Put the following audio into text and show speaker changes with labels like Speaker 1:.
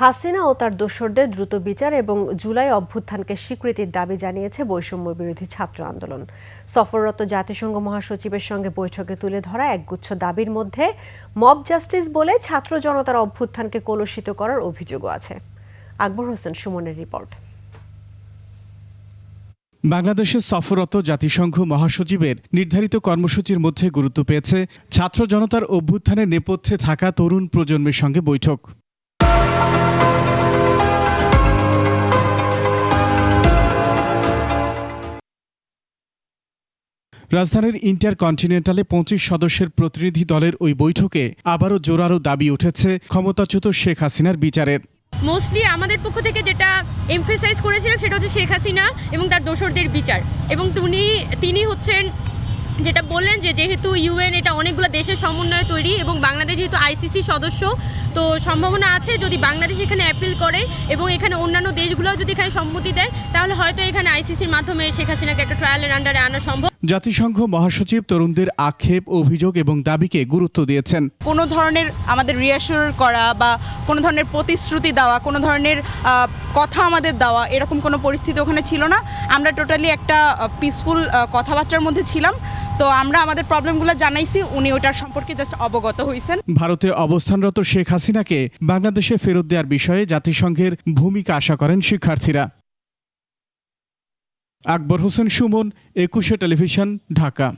Speaker 1: হাসিনা ও তার দোসরদের দ্রুত বিচার এবং জুলাই অভ্যুত্থানকে স্বীকৃতির দাবি জানিয়েছে বৈষম্য বিরোধী ছাত্র আন্দোলন। সফররত জাতিসংঘ মহাসচিবের সঙ্গে বৈঠকে তুলে ধরা একগুচ্ছ দাবির মধ্যে মব জাস্টিস বলে ছাত্র জনতার অভ্যুত্থানকে কলুষিত করার অভিযোগও আছে। আকবর হোসেন সুমনের রিপোর্ট।
Speaker 2: বাংলাদেশে সফররত জাতিসংঘ মহাসচিবের নির্ধারিত কর্মসূচির মধ্যে গুরুত্ব পেয়েছে ছাত্র জনতার অভ্যুত্থানের নেপথ্যে থাকা তরুণ প্রজন্মের সঙ্গে বৈঠক। রাজধানীর ইন্টার কন্টিনেন্টালে পঁচিশ সদস্যের প্রতিনিধি দলের ওই বৈঠকে আবারও জোরালো দাবি উঠেছে ক্ষমতাচ্যুত শেখ হাসিনার বিচারের।
Speaker 3: মোস্টলি আমাদের পক্ষ থেকে যেটা এমফেসাইজ করেছিলাম সেটা হচ্ছে শেখ হাসিনা এবং তার দোসরদের বিচার। এবং তিনি তিনি হচ্ছেন যেটা বললেন যে যেহেতু ইউএন এটা অনেকগুলো দেশের সমন্বয়ে তৈরি এবং বাংলাদেশ যেহেতু আইসিসি সদস্য, তো সম্ভাবনা আছে যদি বাংলাদেশ এখানে অ্যাপিল করে এবং এখানে অন্যান্য দেশগুলো যদি এখানে সম্মতি দেয়, তাহলে হয়তো এখানে আইসিসির মাধ্যমে শেখ হাসিনাকে একটা ট্রায়ালের আন্ডারে আনা সম্ভব।
Speaker 2: জাতিসংঘ মহাসচিব তরুণদের আক্ষেপ অভিযোগ এবং দাবিকে গুরুত্ব দিয়েছেন।
Speaker 4: কোনো ধরনের আমাদের রিয়াসুর করা বা কোনো ধরনের প্রতিশ্রুতি দেওয়া কোনো ধরনের কথা আমাদের দেওয়া এরকম কোনো পরিস্থিতি ওখানে ছিল না। আমরা টোটালি একটা পিসফুল কথাবার্তার মধ্যে ছিলাম। তো আমরা আমাদের প্রবলেমগুলো জানাইছি উনি ওটার সম্পর্কে জাস্ট অবগত হয়েছেন
Speaker 2: ভারতে অবস্থানরত শেখ হাসিনাকে বাংলাদেশে ফেরত দেওয়ার বিষয়ে জাতিসংঘের ভূমিকা আশা করেন শিক্ষার্থীরা। আকবর হোসেন সুমন একুশে টেলিভিশন ঢাকা।